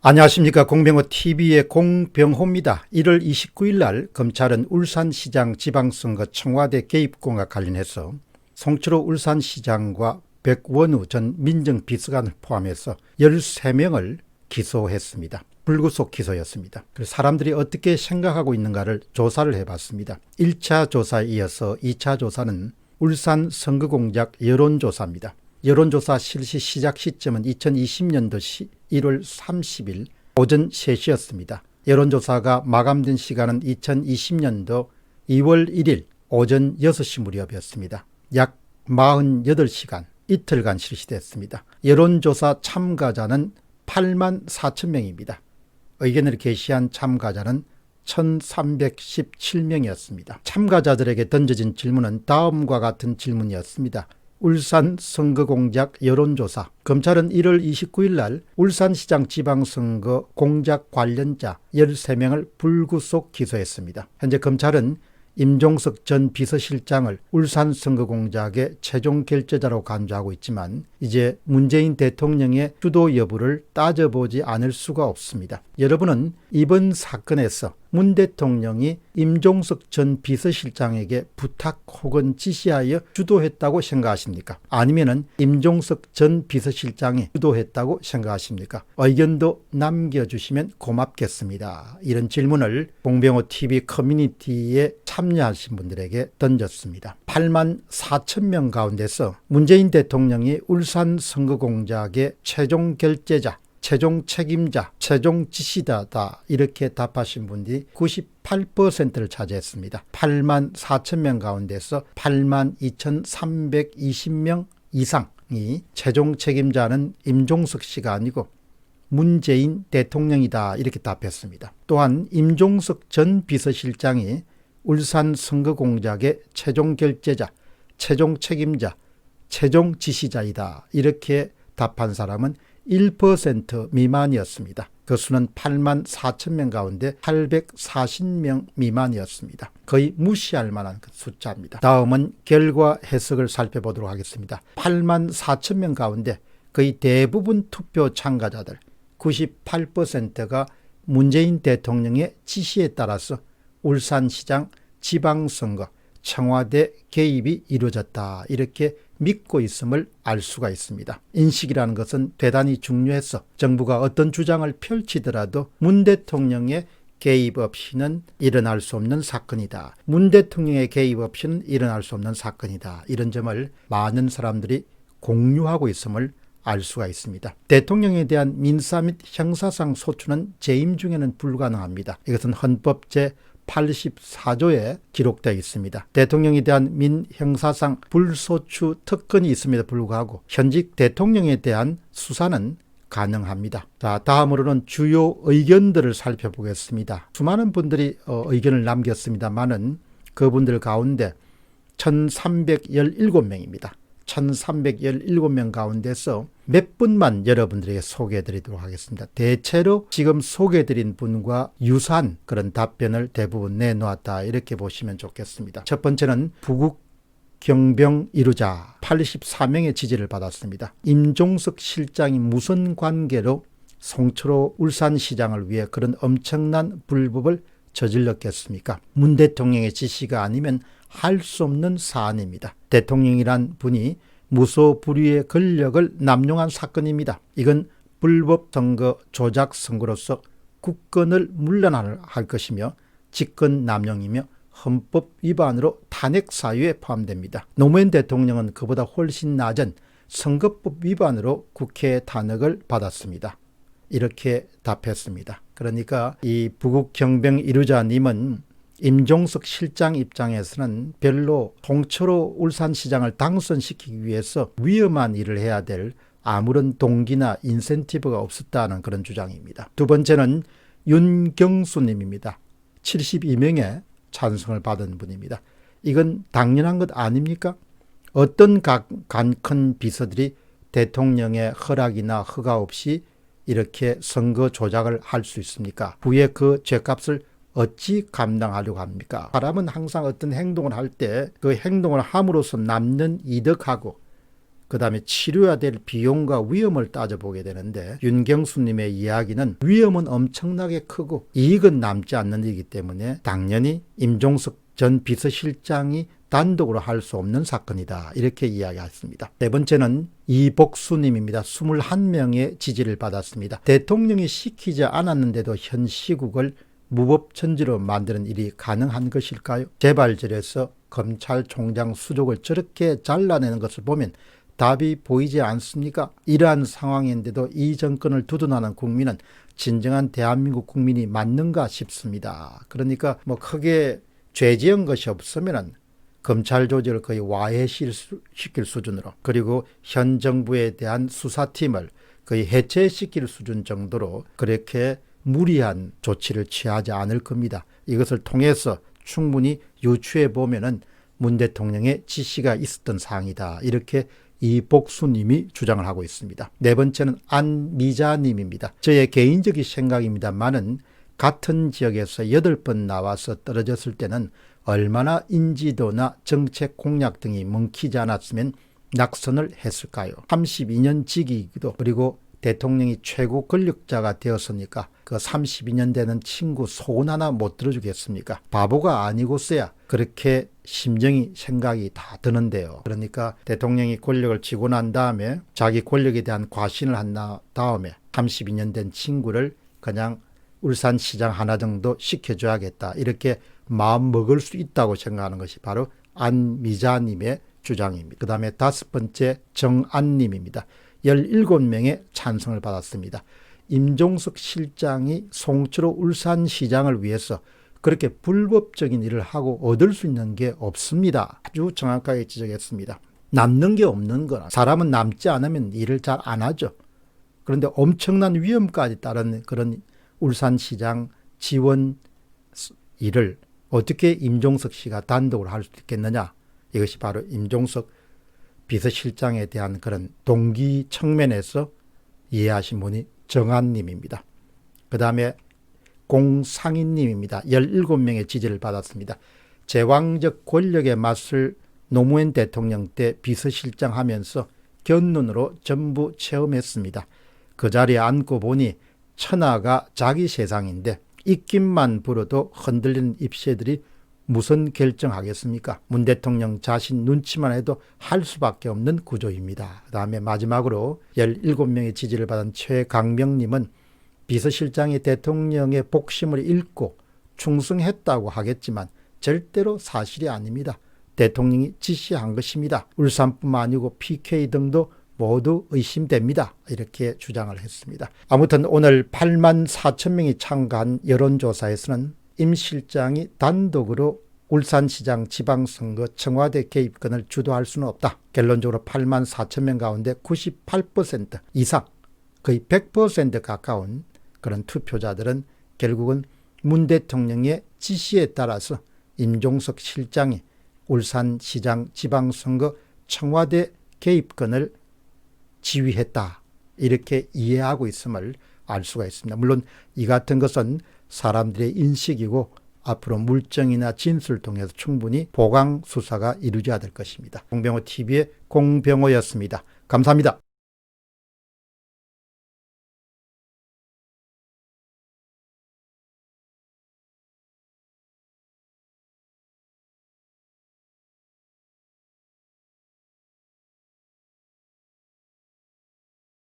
안녕하십니까 공병호 TV의 공병호입니다. 1월 29일 날 검찰은 울산시장 지방선거 청와대 개입공과 관련해서 송철호 울산시장과 백원우 전 민정비서관을 포함해서 13명을 기소했습니다. 불구속 기소였습니다. 사람들이 어떻게 생각하고 있는가를 조사를 해봤습니다. 1차 조사에 이어서 2차 조사는 울산 선거공작 여론조사입니다. 여론조사 실시 시작 시점은 2020년도 1월 30일 오전 3시였습니다. 여론조사가 마감된 시간은 2020년도 2월 1일 오전 6시 무렵이었습니다. 약 48시간 이틀간 실시됐습니다. 여론조사 참가자는 8만 4천 명입니다. 의견을 게시한 참가자는 1317명이었습니다. 참가자들에게 던져진 질문은 다음과 같은 질문이었습니다. 울산 선거공작 여론조사 검찰은 1월 29일 날 울산시장 지방선거 공작 관련자 13명을 불구속 기소했습니다. 현재 검찰은 임종석 전 비서실장을 울산 선거공작의 최종 결재자로 간주하고 있지만 이제 문재인 대통령의 주도 여부를 따져보지 않을 수가 없습니다. 여러분은 이번 사건에서 문 대통령이 임종석 전 비서실장에게 부탁 혹은 지시하여 주도했다고 생각하십니까? 아니면은 임종석 전 비서실장이 주도했다고 생각하십니까? 의견도 남겨주시면 고맙겠습니다. 이런 질문을 공병호 TV 커뮤니티에 참여하신 분들에게 던졌습니다. 8만 4천 명 가운데서 문재인 대통령이 울산 선거공작의 최종 결재자 최종 책임자, 최종 지시자다 이렇게 답하신 분들이 98%를 차지했습니다. 8만 4천 명 가운데서 8만 2,320명 이상이 최종 책임자는 임종석 씨가 아니고 문재인 대통령이다 이렇게 답했습니다. 또한 임종석 전 비서실장이 울산 선거공작의 최종 결재자, 최종 책임자, 최종 지시자이다 이렇게 답한 사람은 1% 미만이었습니다. 그 수는 8만 4천 명 가운데 840명 미만이었습니다. 거의 무시할 만한 그 숫자입니다. 다음은 결과 해석을 살펴보도록 하겠습니다. 8만 4천 명 가운데 거의 대부분 투표 참가자들 98%가 문재인 대통령의 지시에 따라서 울산시장 지방선거 청와대 개입이 이루어졌다. 이렇게 믿고 있음을 알 수가 있습니다. 인식이라는 것은 대단히 중요해서 정부가 어떤 주장을 펼치더라도 문 대통령의 개입 없이는 일어날 수 없는 사건이다. 문 대통령의 개입 없이는 일어날 수 없는 사건이다. 이런 점을 많은 사람들이 공유하고 있음을 알 수가 있습니다. 대통령에 대한 민사 및 형사상 소추는 재임 중에는 불가능합니다. 이것은 헌법 제 84조에 기록되어 있습니다. 대통령에 대한 민형사상 불소추 특권이 있음에도 불구하고 현직 대통령에 대한 수사는 가능합니다. 자, 다음으로는 주요 의견들을 살펴보겠습니다. 수많은 분들이 어, 의견을 남겼습니다만은 그분들 가운데 1317명입니다. 1317명 가운데서 몇 분만 여러분들에게 소개해 드리도록 하겠습니다. 대체로 지금 소개해 드린 분과 유사한 그런 답변을 대부분 내놓았다. 이렇게 보시면 좋겠습니다. 첫 번째는 부국 경병 이루자 84명의 지지를 받았습니다. 임종석 실장이 무슨 관계로 송철호 울산시장을 위해 그런 엄청난 불법을 저질렀겠습니까? 문 대통령의 지시가 아니면 할 수 없는 사안입니다. 대통령이란 분이 무소불위의 권력을 남용한 사건입니다. 이건 불법 선거 조작 선거로서 국권을 물러날 것이며 직권 남용이며 헌법 위반으로 탄핵 사유에 포함됩니다. 노무현 대통령은 그보다 훨씬 낮은 선거법 위반으로 국회 탄핵을 받았습니다. 이렇게 답했습니다. 그러니까 이 부국경병 이루자님은 임종석 실장 입장에서는 별로 홍철호 울산시장을 당선시키기 위해서 위험한 일을 해야 될 아무런 동기나 인센티브가 없었다는 그런 주장입니다. 두 번째는 윤경수님입니다. 72명의 찬성을 받은 분입니다. 이건 당연한 것 아닙니까? 어떤 간큰 비서들이 대통령의 허락이나 허가 없이 이렇게 선거 조작을 할 수 있습니까? 후에 그 죄값을 어찌 감당하려고 합니까? 사람은 항상 어떤 행동을 할 때 그 행동을 함으로써 남는 이득하고 그 다음에 치료해야 될 비용과 위험을 따져보게 되는데 윤경수님의 이야기는 위험은 엄청나게 크고 이익은 남지 않는 일이기 때문에 당연히 임종석 전 비서실장이 단독으로 할 수 없는 사건이다. 이렇게 이야기했습니다. 네 번째는 이복수님입니다. 21명의 지지를 받았습니다. 대통령이 시키지 않았는데도 현 시국을 무법천지로 만드는 일이 가능한 것일까요? 재발절에서 검찰총장 수족을 저렇게 잘라내는 것을 보면 답이 보이지 않습니까? 이러한 상황인데도 이 정권을 두둔하는 국민은 진정한 대한민국 국민이 맞는가 싶습니다. 그러니까 뭐 크게 죄 지은 것이 없으면은 검찰 조직을 거의 와해시킬 수준으로 그리고 현 정부에 대한 수사팀을 거의 해체시킬 수준 정도로 그렇게 무리한 조치를 취하지 않을 겁니다. 이것을 통해서 충분히 유추해 보면은 문 대통령의 지시가 있었던 사항이다. 이렇게 이복수님이 주장을 하고 있습니다. 네 번째는 안미자님입니다. 저의 개인적인 생각입니다만은 같은 지역에서 여덟 번 나와서 떨어졌을 때는 얼마나 인지도나 정책 공약 등이 먹히지 않았으면 낙선을 했을까요? 32년 직이기도 그리고 대통령이 최고 권력자가 되었으니까 그 32년 되는 친구 소원 하나 못 들어주겠습니까? 바보가 아니고서야 그렇게 심정이 생각이 다 드는데요. 그러니까 대통령이 권력을 쥐고 난 다음에 자기 권력에 대한 과신을 한 다음에 32년 된 친구를 그냥 울산시장 하나 정도 시켜줘야겠다. 이렇게 마음 먹을 수 있다고 생각하는 것이 바로 안미자님의 주장입니다. 그 다음에 다섯 번째 정안님입니다. 17명의 찬성을 받았습니다. 임종석 실장이 송철호 울산시장을 위해서 그렇게 불법적인 일을 하고 얻을 수 있는 게 없습니다. 아주 정확하게 지적했습니다. 남는 게 없는 거나 사람은 남지 않으면 일을 잘 안 하죠. 그런데 엄청난 위험까지 따른 그런 울산시장 지원 일을 어떻게 임종석 씨가 단독으로 할 수 있겠느냐. 이것이 바로 임종석 비서실장에 대한 그런 동기 측면에서 이해하신 분이 정한님입니다. 그 다음에 공상인님입니다. 17명의 지지를 받았습니다. 제왕적 권력의 맛을 노무현 대통령 때 비서실장 하면서 견눈으로 전부 체험했습니다. 그 자리에 앉고 보니 천하가 자기 세상인데 입김만 불어도 흔들리는 입새들이 무슨 결정하겠습니까? 문 대통령 자신 눈치만 해도 할 수밖에 없는 구조입니다. 그 다음에 마지막으로 17명의 지지를 받은 최강명님은 비서실장이 대통령의 복심을 읽고 충성했다고 하겠지만 절대로 사실이 아닙니다. 대통령이 지시한 것입니다. 울산뿐만 아니고 PK 등도 모두 의심됩니다. 이렇게 주장을 했습니다. 아무튼 오늘 8만 4천 명이 참가한 여론조사에서는 임 실장이 단독으로 울산시장 지방선거 청와대 개입권을 주도할 수는 없다. 결론적으로 8만 4천 명 가운데 98% 이상 거의 100% 가까운 그런 투표자들은 결국은 문 대통령의 지시에 따라서 임종석 실장이 울산시장 지방선거 청와대 개입권을 지휘했다. 이렇게 이해하고 있음을 알 수가 있습니다. 물론 이 같은 것은 사람들의 인식이고 앞으로 물증이나 진술을 통해서 충분히 보강 수사가 이루어져야 될 것입니다. 공병호 TV의 공병호였습니다. 감사합니다.